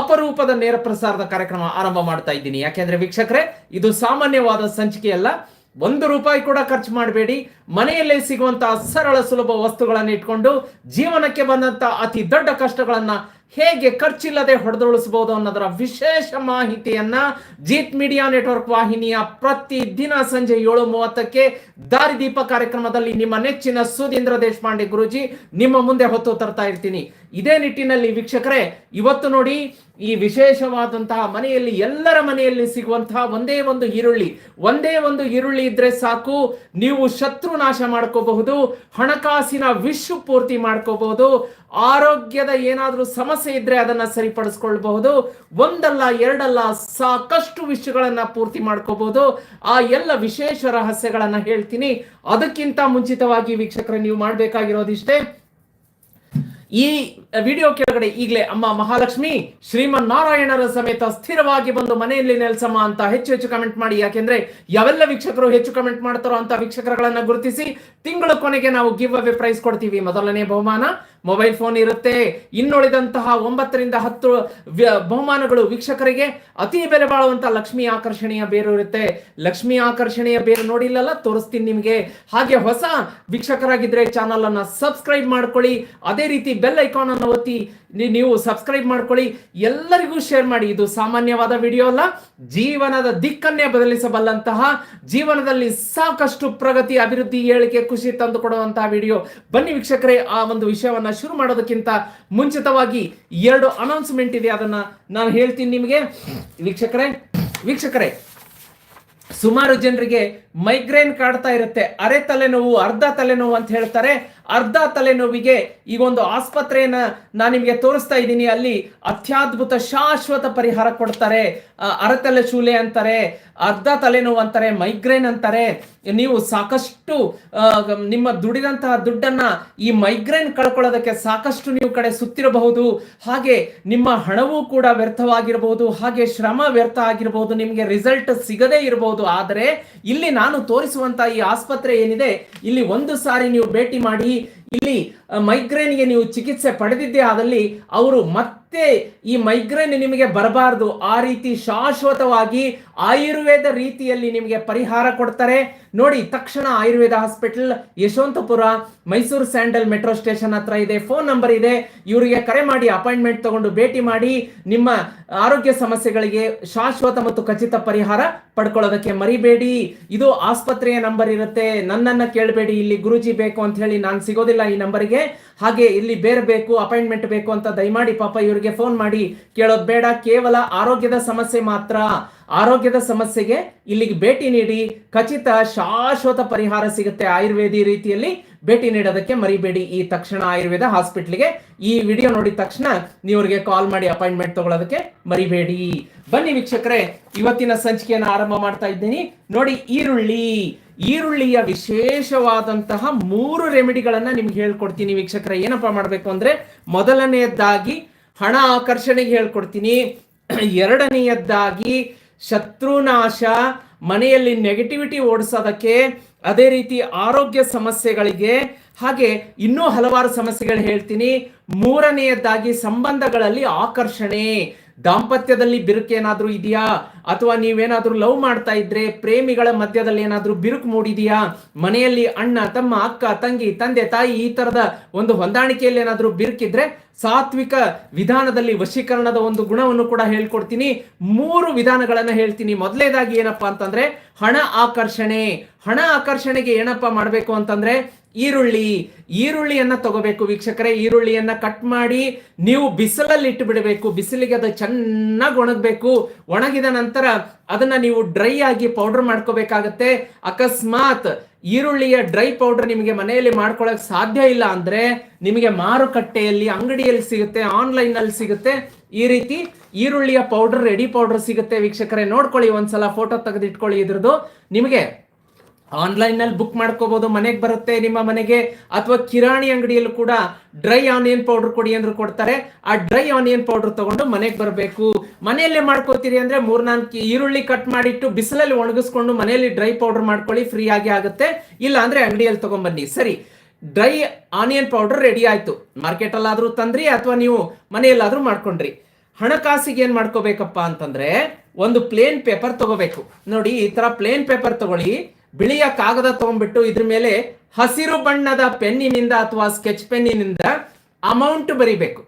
ಅಪರೂಪದ ನೇರ ಪ್ರಸಾರದ ಕಾರ್ಯಕ್ರಮ ಆರಂಭ ಮಾಡ್ತಾ ಇದ್ದೀನಿ. ಯಾಕೆಂದ್ರೆ ವೀಕ್ಷಕರೇ, ಇದು ಸಾಮಾನ್ಯವಾದ ಸಂಚಿಕೆಯಲ್ಲ. ಒಂದು ರೂಪಾಯಿ ಕೂಡ ಖರ್ಚು ಮಾಡಬೇಡಿ. ಮನೆಯಲ್ಲೇ ಸಿಗುವಂತಹ ಸರಳ ಸುಲಭ ವಸ್ತುಗಳನ್ನು ಇಟ್ಕೊಂಡು ಜೀವನಕ್ಕೆ ಬಂದಂತ ಅತಿ ದೊಡ್ಡ ಕಷ್ಟಗಳನ್ನ ಹೇಗೆ ಖರ್ಚಿಲ್ಲದೆ ಹೊಡೆದುಳಿಸಬಹುದು ಅನ್ನೋದರ ವಿಶೇಷ ಮಾಹಿತಿಯನ್ನ ಜೀತ್ ಮೀಡಿಯಾ ನೆಟ್ವರ್ಕ್ ವಾಹಿನಿಯ ಪ್ರತಿ ದಿನ ಸಂಜೆ ಏಳು ಮೂವತ್ತಕ್ಕೆ ದಾರಿದೀಪ ಕಾರ್ಯಕ್ರಮದಲ್ಲಿ ನಿಮ್ಮ ನೆಚ್ಚಿನ ಸುಧೀಂದ್ರ ದೇಶಪಾಂಡೆ ಗುರುಜಿ ನಿಮ್ಮ ಮುಂದೆ ಹೊತ್ತು ತರ್ತಾ ಇರ್ತೀನಿ. ಇದೇ ನಿಟ್ಟಿನಲ್ಲಿ ವೀಕ್ಷಕರೇ, ಇವತ್ತು ನೋಡಿ ಈ ವಿಶೇಷವಾದಂತಹ ಮನೆಯಲ್ಲಿ ಎಲ್ಲರ ಮನೆಯಲ್ಲಿ ಸಿಗುವಂತಹ ಒಂದೇ ಒಂದು ಈರುಳ್ಳಿ. ಒಂದೇ ಒಂದು ಈರುಳ್ಳಿ ಇದ್ರೆ ಸಾಕು, ನೀವು ಶತ್ರು ನಾಶ ಮಾಡ್ಕೋಬಹುದು, ಹಣಕಾಸಿನ ವಿಶ್ವ ಪೂರ್ತಿ ಮಾಡ್ಕೋಬಹುದು, ಆರೋಗ್ಯದ ಏನಾದರೂ ಸಮಸ್ಯೆ ಇದ್ರೆ ಅದನ್ನ ಸರಿಪಡಿಸ್ಕೊಳ್ಬಹುದು, ಒಂದಲ್ಲ, ಎರಡಲ್ಲ ಸಾಕಷ್ಟು ವಿಷಯಗಳನ್ನ ಪೂರ್ತಿ ಮಾಡ್ಕೋಬಹುದು. ಆ ಎಲ್ಲ ವಿಶೇಷ ರಹಸ್ಯಗಳನ್ನ ಹೇಳ್ತೀನಿ. ಅದಕ್ಕಿಂತ ಮುಂಚಿತವಾಗಿ ವೀಕ್ಷಕರೇ, ನೀವು ಮಾಡಬೇಕಾಗಿರೋದಿಷ್ಟೇ ಈ ವಿಡಿಯೋ ಕೆಳಗಡೆ ಈಗಲೇ ಅಮ್ಮ ಮಹಾಲಕ್ಷ್ಮಿ ಶ್ರೀಮನ್ ನಾರಾಯಣರ ಸಮೇತ ಸ್ಥಿರವಾಗಿ ಬಂದು ಮನೆಯಲ್ಲಿ ನೆಲೆಸಮ್ಮ ಅಂತ ಹೆಚ್ಚು ಹೆಚ್ಚು ಕಮೆಂಟ್ ಮಾಡಿ. ಯಾಕೆಂದ್ರೆ ಯಾವೆಲ್ಲ ವೀಕ್ಷಕರು ಹೆಚ್ಚು ಕಮೆಂಟ್ ಮಾಡ್ತಾರೋ ಅಂತ ವೀಕ್ಷಕರುಗಳನ್ನ ಗುರುತಿಸಿ ತಿಂಗಳ ಕೊನೆಗೆ ನಾವು ಗಿವ್ ಅವೇ ಪ್ರೈಸ್ ಕೊಡ್ತೀವಿ. ಮೊದಲನೇ ಬಹುಮಾನ. ಮೊಬೈಲ್ ಫೋನ್ ಇರುತ್ತೆ. ಇನ್ನುಳಿದಂತಹ ಒಂಬತ್ತರಿಂದ ಹತ್ತು ಬಹುಮಾನಗಳು ವೀಕ್ಷಕರಿಗೆ ಅತಿ ಬೆಲೆ ಬಾಳುವಂತಹ ಲಕ್ಷ್ಮಿ ಆಕರ್ಷಣೆಯ ಬೇರು ಇರುತ್ತೆ. ಲಕ್ಷ್ಮಿ ಆಕರ್ಷಣೆಯ ಬೇರು ನೋಡಿಲ್ಲಲ್ಲ, ತೋರಿಸ್ತೀನಿ ನಿಮಗೆ. ಹಾಗೆ ಹೊಸ ವೀಕ್ಷಕರಾಗಿದ್ರೆ ಚಾನಲ್ ಅನ್ನ ಸಬ್ಸ್ಕ್ರೈಬ್ ಮಾಡ್ಕೊಳ್ಳಿ. ಅದೇ ರೀತಿ ಬೆಲ್ ಐಕಾನ್ ಅನ್ನು ಒತ್ತಿ ನೀವು ಸಬ್ಸ್ಕ್ರೈಬ್ ಮಾಡ್ಕೊಳ್ಳಿ. ಎಲ್ಲರಿಗೂ ಶೇರ್ ಮಾಡಿ. ಇದು ಸಾಮಾನ್ಯವಾದ ವಿಡಿಯೋ ಅಲ್ಲ. ಜೀವನದ ದಿಕ್ಕನ್ನೇ ಬದಲಿಸಬಲ್ಲಂತಹ ಜೀವನದಲ್ಲಿ ಸಾಕಷ್ಟು ಪ್ರಗತಿ, ಅಭಿವೃದ್ಧಿ ಹೇಳಿಕೆ ಖುಷಿ ತಂದು ಕೊಡುವಂತಹ ವಿಡಿಯೋ ಬನ್ನಿ ವೀಕ್ಷಕರೇ, ಆ ಒಂದು ವಿಷಯವನ್ನ ಶುರು ಮಾಡೋದಕ್ಕಿಂತ ಮುಂಚಿತವಾಗಿ ಎರಡು ಅನೌನ್ಸ್ಮೆಂಟ್ ಇದೆ. ಅದನ್ನ ನಾನು ಹೇಳ್ತೀನಿ ನಿಮಗೆ. ವೀಕ್ಷಕರೇ ವೀಕ್ಷಕರೇ ಸುಮಾರು ಜನರಿಗೆ ಮೈಗ್ರೇನ್ ಕಾಡ್ತಾ ಇರುತ್ತೆ. ಅರೆ ತಲೆನೋವು, ಅರ್ಧ ತಲೆನೋವು ಅಂತ ಹೇಳ್ತಾರೆ. ಅರ್ಧ ತಲೆನೋವಿಗೆ ಈಗ ಒಂದು ಆಸ್ಪತ್ರೆಯನ್ನ ನಾನು ನಿಮಗೆ ತೋರಿಸ್ತಾ ಇದ್ದೀನಿ. ಅಲ್ಲಿ ಅತ್ಯದ್ಭುತ ಶಾಶ್ವತ ಪರಿಹಾರ ಕೊಡ್ತಾರೆ. ಅರೆ ಅರೆತಲೆ ಶೂಲೆ ಅಂತಾರೆ, ಅರ್ಧ ತಲೆನೋವು ಅಂತಾರೆ, ಮೈಗ್ರೇನ್ ಅಂತಾರೆ. ನೀವು ಸಾಕಷ್ಟು ನಿಮ್ಮ ದುಡಿದಂತಹ ದುಡ್ಡನ್ನ ಈ ಮೈಗ್ರೇನ್ ಕಳ್ಕೊಳ್ಳೋದಕ್ಕೆ ಸಾಕಷ್ಟು ನೀವು ಕಡೆ ಸುತ್ತಿರಬಹುದು. ಹಾಗೆ ನಿಮ್ಮ ಹಣವೂ ಕೂಡ ವ್ಯರ್ಥವಾಗಿರಬಹುದು. ಹಾಗೆ ಶ್ರಮ ವ್ಯರ್ಥ ಆಗಿರಬಹುದು. ನಿಮಗೆ ರಿಸಲ್ಟ್ ಸಿಗದೇ ಇರಬಹುದು. ಆದರೆ ಇಲ್ಲಿ ನಾನು ತೋರಿಸುವಂತ ಈ ಆಸ್ಪತ್ರೆ ಏನಿದೆ ಇಲ್ಲಿ ಒಂದು ಸಾರಿ ನೀವು ಭೇಟಿ ಮಾಡಿ ಇಲ್ಲಿ ಮೈಗ್ರೇನ್ಗೆ ನೀವು ಚಿಕಿತ್ಸೆ ಪಡೆದಿದ್ದೆ ಆದಲ್ಲಿ ಅವರು ಮತ್ತೆ ಈ ಮೈಗ್ರೇನ್ ನಿಮಗೆ ಬರಬಾರದು. ಆ ರೀತಿ ಶಾಶ್ವತವಾಗಿ ಆಯುರ್ವೇದ ರೀತಿಯಲ್ಲಿ ನಿಮಗೆ ಪರಿಹಾರ ಕೊಡ್ತಾರೆ. ನೋಡಿ, ತಕ್ಷಣ Ayurveda hospital, Yeshwanthpur, Mysuru sandal metro station ಹತ್ರ ಇದೆ. ಫೋನ್ ನಂಬರ್ ಇದೆ. ಇವರಿಗೆ ಕರೆ ಮಾಡಿ, ಅಪಾಯಿಂಟ್ಮೆಂಟ್ ತಗೊಂಡು ಭೇಟಿ ಮಾಡಿ, ನಿಮ್ಮ ಆರೋಗ್ಯ ಸಮಸ್ಯೆಗಳಿಗೆ ಶಾಶ್ವತ ಮತ್ತು ಖಚಿತ ಪರಿಹಾರ ಪಡ್ಕೊಳ್ಳೋದಕ್ಕೆ ಮರಿಬೇಡಿ. ಇದು ಆಸ್ಪತ್ರೆಯ ನಂಬರ್ ಇರುತ್ತೆ. ನನ್ನನ್ನ ಕೇಳಬೇಡಿ. ಇಲ್ಲಿ ಗುರುಜಿ ಬೇಕು ಅಂತ ಹೇಳಿ ನಾನು ಸಿಗೋದಿಲ್ಲ. ಈ ನಂಬರ್ಗೆ. ಹಾಗೆ ಇಲ್ಲಿ ಬೇರೆ ಬೇಕು, ಅಪಾಯಿಂಟ್ಮೆಂಟ್ ಬೇಕು ಅಂತ ದಯಮಾಡಿ ಪಾಪ ಇವರಿಗೆ ಫೋನ್ ಮಾಡಿ ಕೇಳೋದು ಬೇಡ. ಕೇವಲ ಆರೋಗ್ಯದ ಸಮಸ್ಯೆ ಮಾತ್ರ. ಆರೋಗ್ಯದ ಸಮಸ್ಯೆಗೆ ಇಲ್ಲಿಗೆ ಭೇಟಿ ನೀಡಿ. ಖಚಿತ ಶಾಶ್ವತ ಪರಿಹಾರ ಸಿಗುತ್ತೆ ಆಯುರ್ವೇದಿ ರೀತಿಯಲ್ಲಿ. ಭೇಟಿ ನೀಡೋದಕ್ಕೆ ಮರಿಬೇಡಿ ಈ ತಕ್ಷಣ ಆಯುರ್ವೇದ ಹಾಸ್ಪಿಟ್ಲಿಗೆ. ಈ ವಿಡಿಯೋ ನೋಡಿದ ತಕ್ಷಣ ನೀವ್ರಿಗೆ ಕಾಲ್ ಮಾಡಿ ಅಪಾಯಿಂಟ್ಮೆಂಟ್ ತಗೊಳ್ಳೋದಕ್ಕೆ ಮರಿಬೇಡಿ. ಬನ್ನಿ ವೀಕ್ಷಕರೇ, ಇವತ್ತಿನ ಸಂಚಿಕೆಯನ್ನು ಆರಂಭ ಮಾಡ್ತಾ ಇದ್ದೀನಿ. ನೋಡಿ ಈರುಳ್ಳಿ. ಈರುಳ್ಳಿಯ ವಿಶೇಷವಾದಂತಹ ಮೂರು ರೆಮಿಡಿಗಳನ್ನು ನಿಮ್ಗೆ ಹೇಳ್ಕೊಡ್ತೀನಿ ವೀಕ್ಷಕರ. ಏನಪ್ಪಾ ಮಾಡಬೇಕು ಅಂದ್ರೆ ಮೊದಲನೆಯದ್ದಾಗಿ ಹಣ ಆಕರ್ಷಣೆಗೆ ಹೇಳ್ಕೊಡ್ತೀನಿ. ಎರಡನೆಯದ್ದಾಗಿ ಶತ್ರುನಾಶ, ಮನೆಯಲ್ಲಿ ನೆಗೆಟಿವಿಟಿ ಓಡಿಸೋದಕ್ಕೆ, ಅದೇ ರೀತಿ ಆರೋಗ್ಯ ಸಮಸ್ಯೆಗಳಿಗೆ, ಹಾಗೆ ಇನ್ನೂ ಹಲವಾರು ಸಮಸ್ಯೆಗಳು ಹೇಳ್ತೀನಿ. ಮೂರನೆಯದ್ದಾಗಿ ಸಂಬಂಧಗಳಲ್ಲಿ ಆಕರ್ಷಣೆ. ದಾಂಪತ್ಯದಲ್ಲಿ ಬಿರುಕು ಏನಾದರೂ ಇದೆಯಾ? ಅಥವಾ ನೀವೇನಾದ್ರೂ ಲವ್ ಮಾಡ್ತಾ ಇದ್ರೆ ಪ್ರೇಮಿಗಳ ಮಧ್ಯದಲ್ಲಿ ಏನಾದ್ರೂ ಬಿರುಕು ಮೂಡಿದೆಯಾ? ಮನೆಯಲ್ಲಿ ಅಣ್ಣ, ತಮ್ಮ, ಅಕ್ಕ, ತಂಗಿ, ತಂದೆ, ತಾಯಿ ಈ ತರದ ಒಂದು ಹೊಂದಾಣಿಕೆಯಲ್ಲಿ ಏನಾದ್ರೂ ಬಿರುಕಿದ್ರೆ ಸಾತ್ವಿಕ ವಿಧಾನದಲ್ಲಿ ವಶೀಕರಣದ ಒಂದು ಗುಣವನ್ನು ಕೂಡ ಹೇಳ್ಕೊಡ್ತೀನಿ. ಮೂರು ವಿಧಾನಗಳನ್ನು ಹೇಳ್ತೀನಿ. ಮೊದಲೇದಾಗಿ ಏನಪ್ಪಾ ಅಂತಂದ್ರೆ, ಹಣ ಆಕರ್ಷಣೆ. ಹಣ ಆಕರ್ಷಣೆಗೆ ಏನಪ್ಪಾ ಮಾಡಬೇಕು ಅಂತಂದ್ರೆ, ಈರುಳ್ಳಿ. ಈರುಳ್ಳಿಯನ್ನ ತಗೋಬೇಕು ವೀಕ್ಷಕರೇ. ಈರುಳ್ಳಿಯನ್ನ ಕಟ್ ಮಾಡಿ ನೀವು ಬಿಸಿಲಲ್ಲಿ ಇಟ್ಟು ಬಿಡಬೇಕು. ಬಿಸಿಲಿಗೆ ಅದು ಚೆನ್ನಾಗಿ ಒಣಗಬೇಕು. ಒಣಗಿದ ನಂತರ ಅದನ್ನ ನೀವು ಡ್ರೈ ಆಗಿ ಪೌಡರ್ ಮಾಡ್ಕೋಬೇಕಾಗತ್ತೆ. ಅಕಸ್ಮಾತ್ ಈರುಳ್ಳಿಯ ಡ್ರೈ ಪೌಡರ್ ನಿಮಗೆ ಮನೆಯಲ್ಲಿ ಮಾಡ್ಕೊಳಕ್ ಸಾಧ್ಯ ಇಲ್ಲ ಅಂದ್ರೆ ನಿಮಗೆ ಮಾರುಕಟ್ಟೆಯಲ್ಲಿ, ಅಂಗಡಿಯಲ್ಲಿ ಸಿಗುತ್ತೆ ಆನ್ಲೈನ್ ಅಲ್ಲಿ ಸಿಗುತ್ತೆ. ಈ ರೀತಿ ಈರುಳ್ಳಿಯ ಪೌಡರ್, ರೆಡಿ ಪೌಡರ್ ಸಿಗುತ್ತೆ. ವೀಕ್ಷಕರೇ, ನೋಡ್ಕೊಳ್ಳಿ ಒಂದ್ಸಲ, ಫೋಟೋ ತೆಗೆದಿಟ್ಕೊಳ್ಳಿ ಇದ್ರದ್ದು. ನಿಮಗೆ ಆನ್ಲೈನ್ನಲ್ಲಿ ಬುಕ್ ಮಾಡ್ಕೋಬಹುದು ಮನೆಗೆ ಬರುತ್ತೆ, ನಿಮ್ಮ ಮನೆಗೆ, ಅಥವಾ ಕಿರಾಣಿ ಅಂಗಡಿಯಲ್ಲೂ ಕೂಡ ಡ್ರೈ ಆನಿಯನ್ ಪೌಡರ್ ಕೊಡಿ ಅಂದ್ರೆ ಕೊಡ್ತಾರೆ. ಆ ಡ್ರೈ ಆನಿಯನ್ ಪೌಡರ್ ತಗೊಂಡು ಮನೆಗೆ ಬರಬೇಕು. ಮನೆಯಲ್ಲೇ ಮಾಡ್ಕೋತೀರಿ ಅಂದ್ರೆ ಮೂರ್ನಾಲ್ಕು ಈರುಳ್ಳಿ ಕಟ್ ಮಾಡಿಟ್ಟು ಬಿಸಿಲಲ್ಲಿ ಒಣಗಿಸ್ಕೊಂಡು ಮನೆಯಲ್ಲಿ ಡ್ರೈ ಪೌಡರ್ ಮಾಡ್ಕೊಳ್ಳಿ, ಫ್ರೀ ಆಗಿ ಆಗುತ್ತೆ. ಇಲ್ಲ ಅಂದ್ರೆ ಅಂಗಡಿಯಲ್ಲಿ ತಗೊಂಡ್ಬನ್ನಿ ಸರಿ, ಡ್ರೈ ಆನಿಯನ್ ಪೌಡರ್ ರೆಡಿ ಆಯ್ತು. ಮಾರ್ಕೆಟ್ ಅಲ್ಲಾದ್ರೂ ತಂದ್ರಿ, ಅಥವಾ ನೀವು ಮನೆಯಲ್ಲಾದ್ರೂ ಮಾಡ್ಕೊಂಡ್ರಿ. ಹಣಕಾಸಿಗೆ ಏನ್ ಮಾಡ್ಕೋಬೇಕಪ್ಪ ಅಂತಂದ್ರೆ, ಒಂದು ಪ್ಲೇನ್ ಪೇಪರ್ ತಗೋಬೇಕು. ನೋಡಿ, ಈ ತರ ಪ್ಲೇನ್ ಪೇಪರ್ ತಗೊಳ್ಳಿ. ಬಿಳಿಯ ಕಾಗದ ತಗೊಂಡ್ಬಿಟ್ಟು ಇದ್ರ ಮೇಲೆ ಹಸಿರು ಬಣ್ಣದ ಪೆನ್ನಿನಿಂದ ಅಥವಾ ಸ್ಕೆಚ್ ಪೆನ್ನಿನಿಂದ ಅಮೌಂಟ್ ಬರಿಬೇಕು.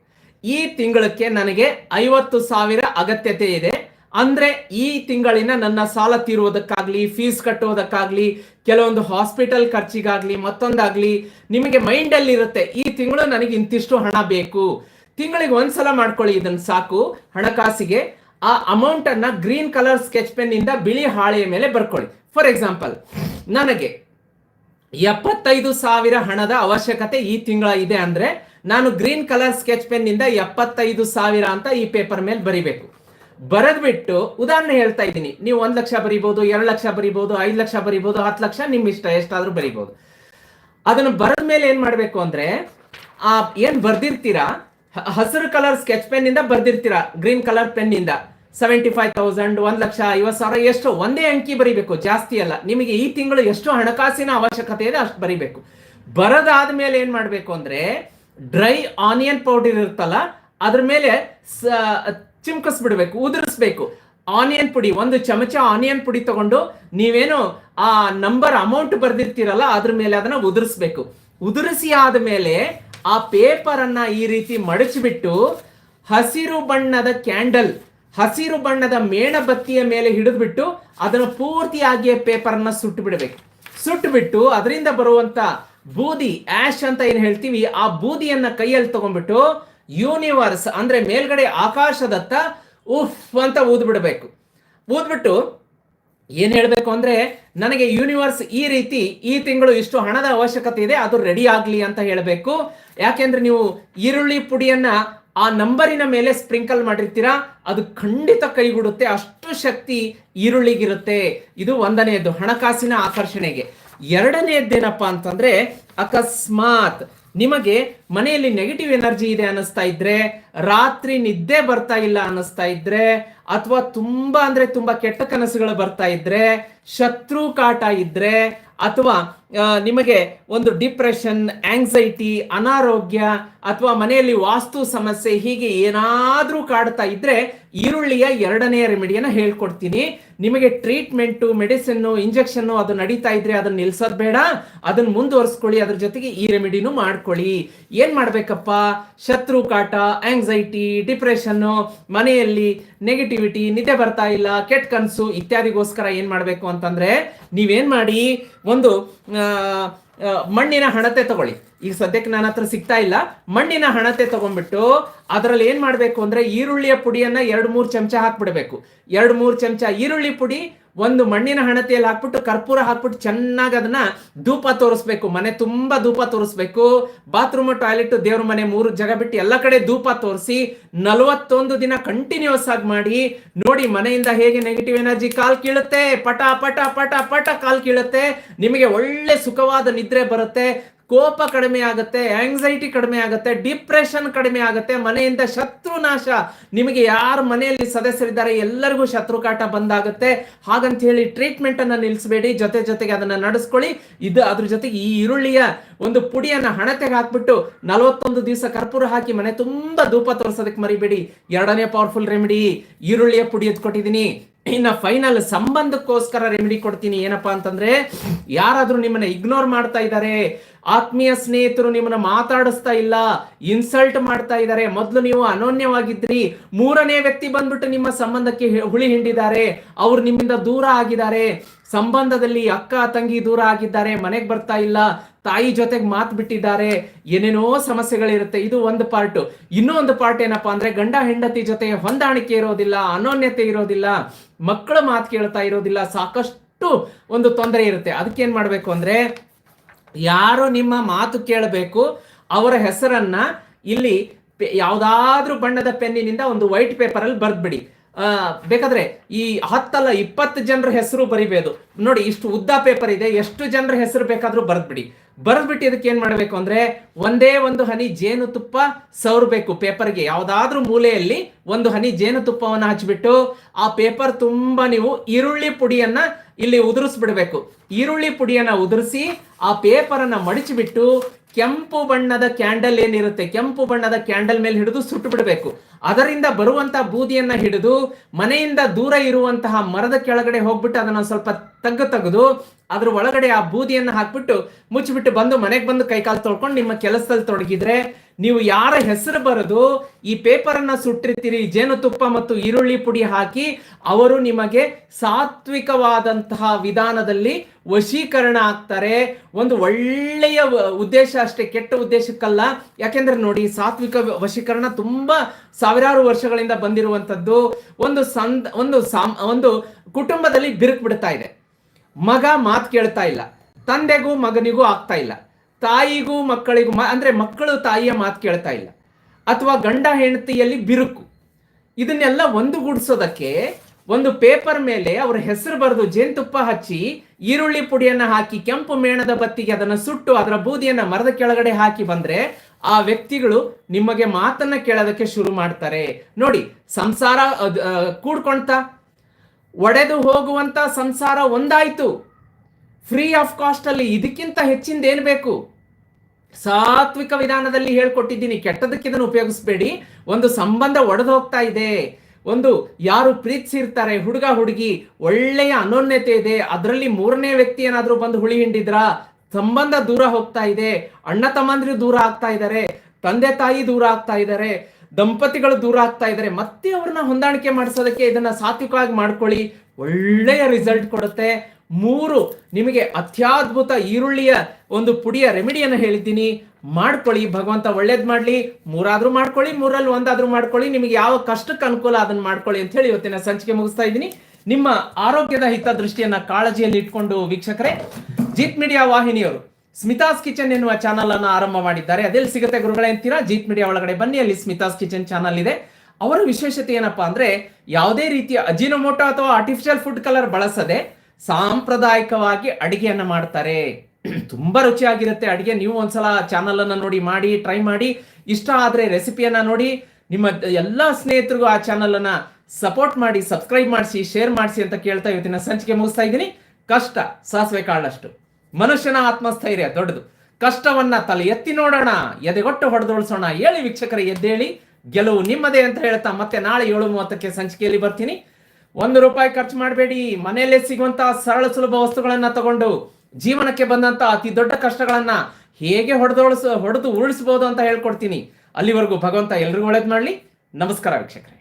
ಈ ತಿಂಗಳಕ್ಕೆ ನನಗೆ ಐವತ್ತು ಸಾವಿರ ಅಗತ್ಯತೆ ಇದೆ. ಅಂದ್ರೆ ಈ ತಿಂಗಳಿನ ನನ್ನ ಸಾಲ ತೀರುವುದಕ್ಕಾಗ್ಲಿ ಫೀಸ್ ಕಟ್ಟುವುದಕ್ಕಾಗ್ಲಿ, ಕೆಲವೊಂದು ಹಾಸ್ಪಿಟಲ್ ಖರ್ಚಿಗಾಗ್ಲಿ, ಮತ್ತೊಂದಾಗ್ಲಿ ನಿಮಗೆ ಮೈಂಡ್ ಅಲ್ಲಿ ಇರುತ್ತೆ, ಈ ತಿಂಗಳು ನನಗೆ ಇಂತಿಷ್ಟು ಹಣ ಬೇಕು. ತಿಂಗಳಿಗೆ ಒಂದ್ಸಲ ಮಾಡ್ಕೊಳ್ಳಿ ಇದನ್ನ ಸಾಕು. ಹಣಕಾಸಿಗೆ ಆ ಅಮೌಂಟ್ ಅನ್ನ ಗ್ರೀನ್ ಕಲರ್ ಸ್ಕೆಚ್ ಪೆನ್ ಇಂದ ಬಿಳಿ ಹಾಳೆಯ ಮೇಲೆ ಬರ್ಕೊಳ್ಳಿ. ಫಾರ್ ಎಕ್ಸಾಂಪಲ್ ನನಗೆ ಎಪ್ಪತ್ತೈದು ಸಾವಿರ ಹಣದ ಅವಶ್ಯಕತೆ ಈ ತಿಂಗಳ ಇದೆ ಅಂದ್ರೆ ನಾನು ಗ್ರೀನ್ ಕಲರ್ ಸ್ಕೆಚ್ ಪೆನ್ ಇಂದ ಎಪ್ಪತ್ತೈದು ಸಾವಿರ ಅಂತ ಈ ಪೇಪರ್ ಮೇಲೆ ಬರಿಬೇಕು. ಬರೆದ್ಬಿಟ್ಟು ಉದಾಹರಣೆ ಹೇಳ್ತಾ ಇದ್ದೀನಿ. ನೀವು ಒಂದ್ ಲಕ್ಷ ಬರಿಬಹುದು ಎರಡು ಲಕ್ಷ ಬರಿಬಹುದು ಐದು ಲಕ್ಷ ಬರಿಬಹುದು ಹತ್ತು ಲಕ್ಷ ನಿಮ್ ಇಷ್ಟ, ಎಷ್ಟಾದ್ರೂ ಬರಿಬಹುದು ಅದನ್ನು ಬರೆದ ಮೇಲೆ ಏನ್ ಮಾಡ್ಬೇಕು ಅಂದ್ರೆ, ಆ ಏನ್ ಬರ್ದಿರ್ತೀರಾ? ಹಸಿರು ಕಲರ್ ಸ್ಕೆಚ್ ಪೆನ್ ಇಂದ ಬರ್ದಿರ್ತೀರಾ, green colour pen seventy five thousand ಒಂದ್ ಲಕ್ಷ ಐವತ್ ಸಾವಿರ, ಎಷ್ಟು ಒಂದೇ ಅಂಕಿ ಬರಿಬೇಕು, ಜಾಸ್ತಿ ಅಲ್ಲ. ನಿಮಗೆ ಈ ತಿಂಗಳು ಎಷ್ಟು ಹಣಕಾಸಿನ ಅವಶ್ಯಕತೆ ಇದೆ, ಅಷ್ಟು ಬರಿಬೇಕು. ಬರದಾದ್ಮೇಲೆ ಏನು ಮಾಡಬೇಕು ಅಂದ್ರೆ, ಡ್ರೈ ಆನಿಯನ್ ಪೌಡರ್ ಇರುತ್ತಲ್ಲ, ಅದ್ರ ಮೇಲೆ ಚಿಮ್ಕಸ್ಬಿಡ್ಬೇಕು, ಉದುರಿಸ್ಬೇಕು. ಆನಿಯನ್ ಪುಡಿ, ಒಂದು ಚಮಚ ಆನಿಯನ್ ಪುಡಿ ತಗೊಂಡು ನೀವೇನು ಆ ನಂಬರ್ ಅಮೌಂಟ್ ಬರ್ದಿರ್ತೀರಲ್ಲ, ಅದ್ರ ಮೇಲೆ ಅದನ್ನ ಉದುರಿಸ್ಬೇಕು. ಉದುರಿಸಿ ಆದ ಮೇಲೆ ಆ ಪೇಪರ್ ಅನ್ನ ಈ ರೀತಿ ಮಡಚಿಬಿಟ್ಟು ಹಸಿರು ಬಣ್ಣದ ಕ್ಯಾಂಡಲ್ ಹಸಿರು ಬಣ್ಣದ ಮೇಣಬತ್ತಿಯ ಮೇಲೆ ಹಿಡಿದ್ಬಿಟ್ಟು ಅದನ್ನು ಪೂರ್ತಿಯಾಗಿ ಪೇಪರ್ ಅನ್ನ ಸುಟ್ಟು ಬಿಡಬೇಕು. ಸುಟ್ಟು ಬಿಟ್ಟು ಅದರಿಂದ ಬರುವಂತ ಬೂದಿ, ಆಶ್ ಅಂತ ಏನು ಹೇಳ್ತೀವಿ, ಆ ಬೂದಿಯನ್ನ ಕೈಯಲ್ಲಿ ತಗೊಂಡ್ಬಿಟ್ಟು ಯೂನಿವರ್ಸ್ ಅಂದ್ರೆ ಮೇಲ್ಗಡೆ ಆಕಾಶದತ್ತ ಉಫ್ ಅಂತ ಊದ್ಬಿಡ್ಬೇಕು ಊದ್ಬಿಟ್ಟು ಏನು ಹೇಳಬೇಕು ಅಂದ್ರೆ, ನನಗೆ ಯೂನಿವರ್ಸ್ ಈ ರೀತಿ ಈ ತಿಂಗಳು ಇಷ್ಟು ಹಣದ ಅವಶ್ಯಕತೆ ಇದೆ, ಅದು ರೆಡಿ ಆಗಲಿ ಅಂತ ಹೇಳಬೇಕು. ಯಾಕೆಂದ್ರೆ ನೀವು ಈರುಳ್ಳಿ ಪುಡಿಯನ್ನ ಆ ನಂಬರಿನ ಮೇಲೆ ಸ್ಪ್ರಿಂಕಲ್ ಮಾಡಿರ್ತೀರಾ? ಅದು ಖಂಡಿತ ಕೈಗೂಡುತ್ತೆ. ಅಷ್ಟು ಶಕ್ತಿ ಈರುಳ್ಳಿಗಿರುತ್ತೆ. ಇದು ಒಂದನೆಯದ್ದು, ಹಣಕಾಸಿನ ಆಕರ್ಷಣೆಗೆ. ಎರಡನೆಯದ್ದೇನಪ್ಪ ಅಂತಂದ್ರೆ, ಅಕಸ್ಮಾತ್ ನಿಮಗೆ ಮನೆಯಲ್ಲಿ ನೆಗೆಟಿವ್ ಎನರ್ಜಿ ಇದೆ ಅನ್ನಿಸ್ತಾ ಇದ್ರೆ, ರಾತ್ರಿ ನಿದ್ದೆ ಬರ್ತಾ ಇಲ್ಲ ಅನ್ನಿಸ್ತಾ ಇದ್ರೆ, ಅಥವಾ ತುಂಬಾ ಅಂದ್ರೆ ತುಂಬಾ ಕೆಟ್ಟ ಕನಸುಗಳು ಬರ್ತಾ ಇದ್ರೆ, ಶತ್ರು ಕಾಟ ಇದ್ರೆ ಅಥವಾ ನಿಮಗೆ ಒಂದು ಡಿಪ್ರೆಷನ್ ಆಂಗ್ಸೈಟಿ ಅನಾರೋಗ್ಯ ಅಥವಾ ಮನೆಯಲ್ಲಿ ವಾಸ್ತು ಸಮಸ್ಯೆ ಹೀಗೆ ಏನಾದರೂ ಕಾಡ್ತಾ ಇದ್ರೆ ಈರುಳ್ಳಿಯ ಎರಡನೆಯ ರೆಮಿಡಿಯನ್ನು ಹೇಳ್ಕೊಡ್ತೀನಿ. ನಿಮಗೆ ಟ್ರೀಟ್ಮೆಂಟು ಮೆಡಿಸಿನ್ನು ಇಂಜೆಕ್ಷನ್ ಅದು ನಡೀತಾ ಇದ್ರೆ ಅದನ್ನ ನಿಲ್ಸೋದು ಬೇಡ. ಅದನ್ನ ಮುಂದುವರಿಸ್ಕೊಳ್ಳಿ. ಅದ್ರ ಜೊತೆಗೆ ಈ ರೆಮಿಡಿನೂ ಮಾಡ್ಕೊಳ್ಳಿ. ಏನು ಮಾಡ್ಬೇಕಪ್ಪ? ಶತ್ರು ಕಾಟ ಆಂಗ್ಸೈಟಿ ಡಿಪ್ರೆಷನ್ನು ಮನೆಯಲ್ಲಿ ನೆಗೆಟಿವಿಟಿ ನಿದ್ದೆ ಬರ್ತಾ ಇಲ್ಲ, ಕೆಟ್ಟ ಕನಸು ಇತ್ಯಾದಿಗೋಸ್ಕರ ಏನು ಮಾಡಬೇಕು ಅಂತಂದ್ರೆ ನೀವೇನು ಮಾಡಿ ಒಂದು ಮಣ್ಣಿನ ಹಣತೆ ತಗೊಳ್ಳಿ. ಈಗ ಸದ್ಯಕ್ಕೆ ನನ್ನ ಹತ್ರ ಸಿಗ್ತಾ ಇಲ್ಲ. ಮಣ್ಣಿನ ಹಣತೆ ತಗೊಂಡ್ಬಿಟ್ಟು ಅದರಲ್ಲಿ ಏನ್ ಮಾಡ್ಬೇಕು ಅಂದ್ರೆ ಈರುಳ್ಳಿಯ ಪುಡಿಯನ್ನ ಎರಡು ಮೂರು ಚಮಚ ಹಾಕ್ಬಿಡ್ಬೇಕು. ಎರಡು ಮೂರು ಚಮಚ ಈರುಳ್ಳಿ ಪುಡಿ, ಒಂದು ಮಣ್ಣಿನ ಹಣತೆಯಲ್ಲಿ ಹಾಕ್ಬಿಟ್ಟು ಕರ್ಪೂರ ಹಾಕ್ಬಿಟ್ಟು ಚೆನ್ನಾಗಿ ಅದನ್ನ ಧೂಪ ತೋರಿಸ್ಬೇಕು. ಮನೆ ತುಂಬಾ ಧೂಪ ತೋರಿಸ್ಬೇಕು. ಬಾತ್ರೂಮ್, ಟಾಯ್ಲೆಟ್, ದೇವ್ರ ಮನೆ ಮೂರು ಜಾಗ ಬಿಟ್ಟು ಎಲ್ಲ ಕಡೆ ಧೂಪ ತೋರಿಸಿ ನಲವತ್ತೊಂದು ದಿನ ಕಂಟಿನ್ಯೂಸ್ ಆಗಿ ಮಾಡಿ, ನೋಡಿ ಮನೆಯಿಂದ ಹೇಗೆ ನೆಗೆಟಿವ್ ಎನರ್ಜಿ ಕಾಲ್ ಕೀಳುತ್ತೆ. ಪಟ ಪಟ ಪಟ ಪಟ ಕಾಲ್ ಕೀಳುತ್ತೆ. ನಿಮಗೆ ಒಳ್ಳೆ ಸುಖವಾದ ನಿದ್ರೆ ಬರುತ್ತೆ, ಕೋಪ ಕಡಿಮೆ ಆಗುತ್ತೆ ಆಂಗ್ಸೈಟಿ ಕಡಿಮೆ ಆಗುತ್ತೆ ಡಿಪ್ರೆಷನ್ ಕಡಿಮೆ ಆಗುತ್ತೆ, ಮನೆಯಿಂದ ಶತ್ರು ನಾಶ. ನಿಮಗೆ ಯಾರು ಮನೆಯಲ್ಲಿ ಸದಸ್ಯರಿದ್ದಾರೆ, ಎಲ್ಲರಿಗೂ ಶತ್ರು ಕಾಟ ಬಂದಾಗುತ್ತೆ. ಹಾಗಂತ ಹೇಳಿ ಟ್ರೀಟ್ಮೆಂಟ್ ಅನ್ನ ನಿಲ್ಲಿಸಬೇಡಿ ಜೊತೆ ಜೊತೆಗೆ ಅದನ್ನ ನಡೆಸ್ಕೊಳ್ಳಿ. ಇದು ಅದ್ರ ಜೊತೆಗೆ ಈ ಈರುಳ್ಳಿಯ ಒಂದು ಪುಡಿಯನ್ನ ಹಣತೆಗೆ ಹಾಕ್ಬಿಟ್ಟು ನಲವತ್ತೊಂದು ದಿವಸ ಕರ್ಪೂರ ಹಾಕಿ ಮನೆ ತುಂಬಾ ಧೂಪ ತೋರಿಸೋದಕ್ಕೆ ಮರಿಬೇಡಿ. ಎರಡನೇ ಪವರ್ಫುಲ್ ರೆಮಿಡಿ ಈರುಳ್ಳಿಯ ಪುಡಿ ಎತ್ ಕೊಟ್ಟಿದ್ದೀನಿ ಇನ್ನ ಫೈನಲ್ ಸಂಬಂಧಕ್ಕೋಸ್ಕರ ರೆಮಿಡಿ ಕೊಡ್ತೀನಿ. ಏನಪ್ಪಾ ಅಂತಂದ್ರೆ, ಯಾರಾದ್ರೂ ನಿಮ್ಮನ್ನ ಇಗ್ನೋರ್ ಮಾಡ್ತಾ ಇದ್ದಾರೆ, ಆತ್ಮೀಯ ಸ್ನೇಹಿತರು ನಿಮ್ಮನ್ನ ಮಾತಾಡಿಸ್ತಾ ಇಲ್ಲ ಇನ್ಸಲ್ಟ್ ಮಾಡ್ತಾ ಇದ್ದಾರೆ, ಮೊದಲು ನೀವು ಅನೋನ್ಯವಾಗಿದ್ರಿ, ಮೂರನೇ ವ್ಯಕ್ತಿ ಬಂದ್ಬಿಟ್ಟು ನಿಮ್ಮ ಸಂಬಂಧಕ್ಕೆ ಹುಳಿ ಹಿಂಡಿದ್ದಾರೆ, ಅವ್ರು ನಿಮ್ಮಿಂದ ದೂರ ಆಗಿದ್ದಾರೆ ಸಂಬಂಧದಲ್ಲಿ ಅಕ್ಕ ತಂಗಿ ದೂರ ಆಗಿದ್ದಾರೆ, ಮನೆಗೆ ಬರ್ತಾ ಇಲ್ಲ, ತಾಯಿ ಜೊತೆಗೆ ಮಾತು ಬಿಟ್ಟಿದ್ದಾರೆ, ಏನೇನೋ ಸಮಸ್ಯೆಗಳಿರುತ್ತೆ. ಇದು ಒಂದು ಪಾರ್ಟ್ ಇನ್ನೂ ಒಂದು ಪಾರ್ಟ್ ಏನಪ್ಪಾ ಅಂದ್ರೆ, ಗಂಡ ಹೆಂಡತಿ ಜೊತೆ ಹೊಂದಾಣಿಕೆ ಇರೋದಿಲ್ಲ, ಅನೋನ್ಯತೆ ಇರೋದಿಲ್ಲ, ಮಕ್ಕಳ ಮಾತು ಕೇಳ್ತಾ ಇರೋದಿಲ್ಲ, ಸಾಕಷ್ಟು ಒಂದು ತೊಂದರೆ ಇರುತ್ತೆ. ಅದಕ್ಕೆ ಏನ್ ಮಾಡ್ಬೇಕು ಅಂದ್ರೆ, ಯಾರು ನಿಮ್ಮ ಮಾತು ಕೇಳಬೇಕು, ಅವರ ಹೆಸರನ್ನ ಇಲ್ಲಿ ಯಾವ್ದಾದ್ರೂ ಬಣ್ಣದ ಪೆನ್ನಿನಿಂದ ಒಂದು ವೈಟ್ ಪೇಪರ್ ಅಲ್ಲಿ ಬರ್ದ್ಬಿಡಿ. ಬೇಕಾದ್ರೆ ಈ ಹತ್ತಲ್ಲ ಇಪ್ಪತ್ತು ಜನರ ಹೆಸರು ಬರಿಬೇಕು ನೋಡಿ, ಇಷ್ಟು ಉದ್ದ ಪೇಪರ್ ಇದೆ, ಎಷ್ಟು ಜನರ ಹೆಸರು ಬೇಕಾದ್ರೂ ಬರ್ದ್ಬಿಡಿ. ಬರ್ದ್ಬಿಟ್ಟು ಇದಕ್ಕೆ ಏನು ಮಾಡಬೇಕು ಅಂದ್ರೆ ಒಂದೇ ಒಂದು ಹನಿ ಜೇನುತುಪ್ಪ ಸವರಬೇಕು. ಪೇಪರ್ಗೆ ಯಾವುದಾದ್ರೂ ಮೂಲೆಯಲ್ಲಿ ಒಂದು ಹನಿ ಜೇನುತುಪ್ಪವನ್ನು ಹಚ್ಚಿಬಿಟ್ಟು ಆ ಪೇಪರ್ ತುಂಬಾ ನೀವು ಈರುಳ್ಳಿ ಪುಡಿಯನ್ನ ಇಲ್ಲಿ ಉದುರಿಸ್ಬಿಡ್ಬೇಕು. ಈರುಳ್ಳಿ ಪುಡಿಯನ್ನ ಉದುರಿಸಿ ಆ ಪೇಪರನ್ನು ಮಡಿಚಿಬಿಟ್ಟು ಕೆಂಪು ಬಣ್ಣದ ಕ್ಯಾಂಡಲ್ ಏನಿರುತ್ತೆ, ಕೆಂಪು ಬಣ್ಣದ ಕ್ಯಾಂಡಲ್ ಮೇಲೆ ಹಿಡಿದು ಸುಟ್ಟು ಬಿಡಬೇಕು ಅದರಿಂದ ಬರುವಂತ ಬೂದಿಯನ್ನ ಹಿಡಿದು ಮನೆಯಿಂದ ದೂರ ಇರುವಂತಹ ಮರದ ಕೆಳಗಡೆ ಹೋಗ್ಬಿಟ್ಟು ಅದನ್ನ ಸ್ವಲ್ಪ ತಗ್ಗು ತೆಗೆದು ಅದ್ರ ಒಳಗಡೆ ಆ ಬೂದಿಯನ್ನು ಹಾಕ್ಬಿಟ್ಟು ಮುಚ್ಚಿಬಿಟ್ಟು ಬಂದು ಮನೆಗೆ ಬಂದು ಕೈಕಾಲು ತೊಳ್ಕೊಂಡು ನಿಮ್ಮ ಕೆಲಸದಲ್ಲಿ ತೊಡಗಿದ್ರೆ ನೀವು ಯಾರ ಹೆಸರು ಬರೆದು ಈ ಪೇಪರನ್ನು ಸುಟ್ಟಿರ್ತೀರಿ, ಜೇನುತುಪ್ಪ ಮತ್ತು ಈರುಳ್ಳಿ ಪುಡಿ ಹಾಕಿ ಅವರು ನಿಮಗೆ ಸಾತ್ವಿಕವಾದಂತಹ ವಿಧಾನದಲ್ಲಿ ವಶೀಕರಣ ಆಗ್ತಾರೆ. ಒಂದು ಒಳ್ಳೆಯ ಉದ್ದೇಶ ಅಷ್ಟೇ, ಕೆಟ್ಟ ಉದ್ದೇಶಕ್ಕಲ್ಲ. ಯಾಕೆಂದ್ರೆ ನೋಡಿ, ಸಾತ್ವಿಕ ವಶೀಕರಣ ತುಂಬಾ ಸಾವಿರಾರು ವರ್ಷಗಳಿಂದ ಬಂದಿರುವಂತದ್ದು ಒಂದು ಸಂದ ಒಂದು ಸಾಮ್ ಒಂದು ಕುಟುಂಬದಲ್ಲಿ ಬಿರುಕು ಬಿಡ್ತಾ ಇದೆ. ಮಗ ಮಾತು ಕೇಳ್ತಾ ಇಲ್ಲ. ತಂದೆಗೂ ಮಗನಿಗೂ ಆಗ್ತಾ ಇಲ್ಲ. ತಾಯಿಗೂ ಮಕ್ಕಳಿಗೂ ಮ- ಅಂದ್ರೆ ಮಕ್ಕಳು ತಾಯಿಯ ಮಾತು ಕೇಳ್ತಾ ಇಲ್ಲ. ಅಥವಾ ಗಂಡ ಹೆಂಡತಿಯಲ್ಲಿ ಬಿರುಕು. ಇದನ್ನೆಲ್ಲ ಒಂದುಗೂಡಿಸೋದಕ್ಕೆ ಒಂದು ಪೇಪರ್ ಮೇಲೆ ಅವ್ರ ಹೆಸರು ಬರೆದು ಜೇನುತುಪ್ಪ ಹಚ್ಚಿ ಈರುಳ್ಳಿ ಪುಡಿಯನ್ನ ಹಾಕಿ ಕೆಂಪು ಮೇಣದ ಬತ್ತಿಗೆ ಅದನ್ನ ಸುಟ್ಟು ಅದರ ಬೂದಿಯನ್ನ ಮರದ ಕೆಳಗಡೆ ಹಾಕಿ ಬಂದ್ರೆ ಆ ವ್ಯಕ್ತಿಗಳು ನಿಮಗೆ ಮಾತನ್ನ ಕೇಳೋದಕ್ಕೆ ಶುರು ಮಾಡ್ತಾರೆ. ನೋಡಿ, ಸಂಸಾರ ಕೂಡ್ಕೊಳ್ತಾ ಒಡೆದು ಹೋಗುವಂತ ಸಂಸಾರ ಒಂದಾಯ್ತು. ಫ್ರೀ ಆಫ್ ಕಾಸ್ಟ್ ಅಲ್ಲಿ ಇದಕ್ಕಿಂತ ಹೆಚ್ಚಿಂದ ಏನ್ ಬೇಕು? ಸಾತ್ವಿಕ ವಿಧಾನದಲ್ಲಿ ಹೇಳ್ಕೊಟ್ಟಿದ್ದೀನಿ, ಕೆಟ್ಟದಕ್ಕೆ ಇದನ್ನು ಉಪಯೋಗಿಸ್ಬೇಡಿ. ಒಂದು ಸಂಬಂಧ ಒಡೆದು ಹೋಗ್ತಾ ಇದೆ. ಒಂದು ಯಾರು ಪ್ರೀತಿಸಿರ್ತಾರೆ, ಹುಡುಗ ಹುಡುಗಿ, ಒಳ್ಳೆಯ ಅನೋನ್ಯತೆ ಇದೆ, ಅದರಲ್ಲಿ ಮೂರನೇ ವ್ಯಕ್ತಿ ಏನಾದರೂ ಬಂದು ಹುಳಿ ಹಿಂಡಿದ್ರ? ಸಂಬಂಧ ದೂರ ಹೋಗ್ತಾ ಇದೆ, ಅಣ್ಣ ತಮ್ಮಂದ್ರಿ ದೂರ ಆಗ್ತಾ ಇದ್ದಾರೆ ತಂದೆ ತಾಯಿ ದೂರ ಆಗ್ತಾ ಇದ್ದಾರೆ ದಂಪತಿಗಳು ದೂರ ಆಗ್ತಾ ಇದ್ದಾರೆ, ಮತ್ತೆ ಅವ್ರನ್ನ ಹೊಂದಾಣಿಕೆ ಮಾಡಿಸೋದಕ್ಕೆ ಇದನ್ನ ಸಾತ್ವಿಕವಾಗಿ ಮಾಡ್ಕೊಳ್ಳಿ. ಒಳ್ಳೆಯ ರಿಸಲ್ಟ್ ಕೊಡುತ್ತೆ. ಮೂರು, ನಿಮಗೆ ಅತ್ಯದ್ಭುತ ಈರುಳ್ಳಿಯ ಒಂದು ಪುಡಿಯ ರೆಮಿಡಿಯನ್ನು ಹೇಳಿದ್ದೀನಿ. ಮಾಡ್ಕೊಳ್ಳಿ, ಭಗವಂತ ಒಳ್ಳೇದ್ ಮಾಡ್ಲಿ. ಮೂರಾದ್ರೂ ಮಾಡ್ಕೊಳ್ಳಿ ಮೂರಲ್ಲಿ ಒಂದಾದ್ರೂ ಮಾಡ್ಕೊಳ್ಳಿ. ನಿಮಗೆ ಯಾವ ಕಷ್ಟಕ್ಕೆ ಅನುಕೂಲ ಅದನ್ನ ಮಾಡ್ಕೊಳ್ಳಿ ಅಂತ ಹೇಳಿ ಇವತ್ತಿನ ಸಂಚಿಕೆ ಮುಗಿಸ್ತಾ ಇದ್ದೀನಿ. ನಿಮ್ಮ ಆರೋಗ್ಯದ ಹಿತದೃಷ್ಟಿಯನ್ನ ಕಾಳಜಿಯಲ್ಲಿ ಇಟ್ಕೊಂಡು ವೀಕ್ಷಕರೇ, ಜಿತ್ ಮೀಡಿಯಾ ವಾಹಿನಿಯವರು ಸ್ಮಿತಾಸ್ ಕಿಚನ್ ಎನ್ನುವ ಚಾನಲ್ ಅನ್ನು ಆರಂಭ ಮಾಡಿದ್ದಾರೆ. ಅದೆಲ್ಲಿ ಸಿಗುತ್ತೆ ಗುರುಗಳೇ ಅಂತೀರಾ? ಜೀತ್ ಮೀಡಿಯಾ ಒಳಗಡೆ ಬನ್ನಿ, ಅಲ್ಲಿ ಸ್ಮಿತಾಸ್ ಕಿಚನ್ ಚಾನಲ್ ಇದೆ. ಅವರ ವಿಶೇಷತೆ ಏನಪ್ಪಾ ಅಂದ್ರೆ, ಯಾವುದೇ ರೀತಿಯ ಅಜಿನೋಮೋಟೋ ಅಥವಾ ಆರ್ಟಿಫಿಷಿಯಲ್ ಫುಡ್ ಕಲರ್ ಬಳಸದೆ ಸಾಂಪ್ರದಾಯಿಕವಾಗಿ ಅಡಿಗೆಯನ್ನ ಮಾಡ್ತಾರೆ. ತುಂಬಾ ರುಚಿಯಾಗಿರುತ್ತೆ ಅಡಿಗೆ. ನೀವು ಒಂದ್ಸಲ ಚಾನಲ್ ಅನ್ನ ನೋಡಿ, ಮಾಡಿ ಟ್ರೈ ಮಾಡಿ, ಇಷ್ಟ ಆದ್ರೆ ರೆಸಿಪಿಯನ್ನ ನೋಡಿ, ನಿಮ್ಮ ಎಲ್ಲಾ ಸ್ನೇಹಿತರಿಗೂ ಆ ಚಾನಲ್ ಅನ್ನ ಸಪೋರ್ಟ್ ಮಾಡಿ ಸಬ್ಸ್ಕ್ರೈಬ್ ಮಾಡಿಸಿ ಶೇರ್ ಮಾಡಿಸಿ ಅಂತ ಕೇಳ್ತಾ ಇವತ್ತಿನ ಸಂಚಿಕೆ ಮುಗಿಸ್ತಾ ಇದ್ದೀನಿ. ಕಷ್ಟ, ಸಾಸಿವೆ ಕಾಳಷ್ಟು ಮನುಷ್ಯನ ಆತ್ಮಸ್ಥೈರ್ಯ ದೊಡ್ಡದು. ಕಷ್ಟವನ್ನ ತಲೆ ಎತ್ತಿ ನೋಡೋಣ, ಎದೆಗೊಟ್ಟು ಹೊಡೆದೊಳಿಸೋಣ ಹೇಳಿ ವೀಕ್ಷಕರ ಎದ್ದೇಳಿ ಗೆಲುವು ನಿಮ್ಮದೇ ಅಂತ ಹೇಳ್ತಾ ಮತ್ತೆ ನಾಳೆ ಏಳು ಮೂವತ್ತಕ್ಕೆ ಸಂಚಿಕೆಯಲ್ಲಿ ಬರ್ತೀನಿ. ಒಂದು ರೂಪಾಯಿ ಖರ್ಚು ಮಾಡಬೇಡಿ, ಮನೆಯಲ್ಲೇ ಸಿಗುವಂತಹ ಸರಳ ಸುಲಭ ವಸ್ತುಗಳನ್ನ ತಗೊಂಡು ಜೀವನಕ್ಕೆ ಬಂದಂತ ಅತಿ ದೊಡ್ಡ ಕಷ್ಟಗಳನ್ನ ಹೇಗೆ ಹೊಡೆದೊಳಿಸ, ಹೊಡೆದು ಉರುಳಿಸಬಹುದು ಅಂತ ಹೇಳ್ಕೊಡ್ತೀನಿ. ಅಲ್ಲಿವರೆಗೂ ಭಗವಂತ ಎಲ್ರಿಗೂ ಒಳ್ಳೇದು ಮಾಡಲಿ. ನಮಸ್ಕಾರ ವೀಕ್ಷಕರೇ.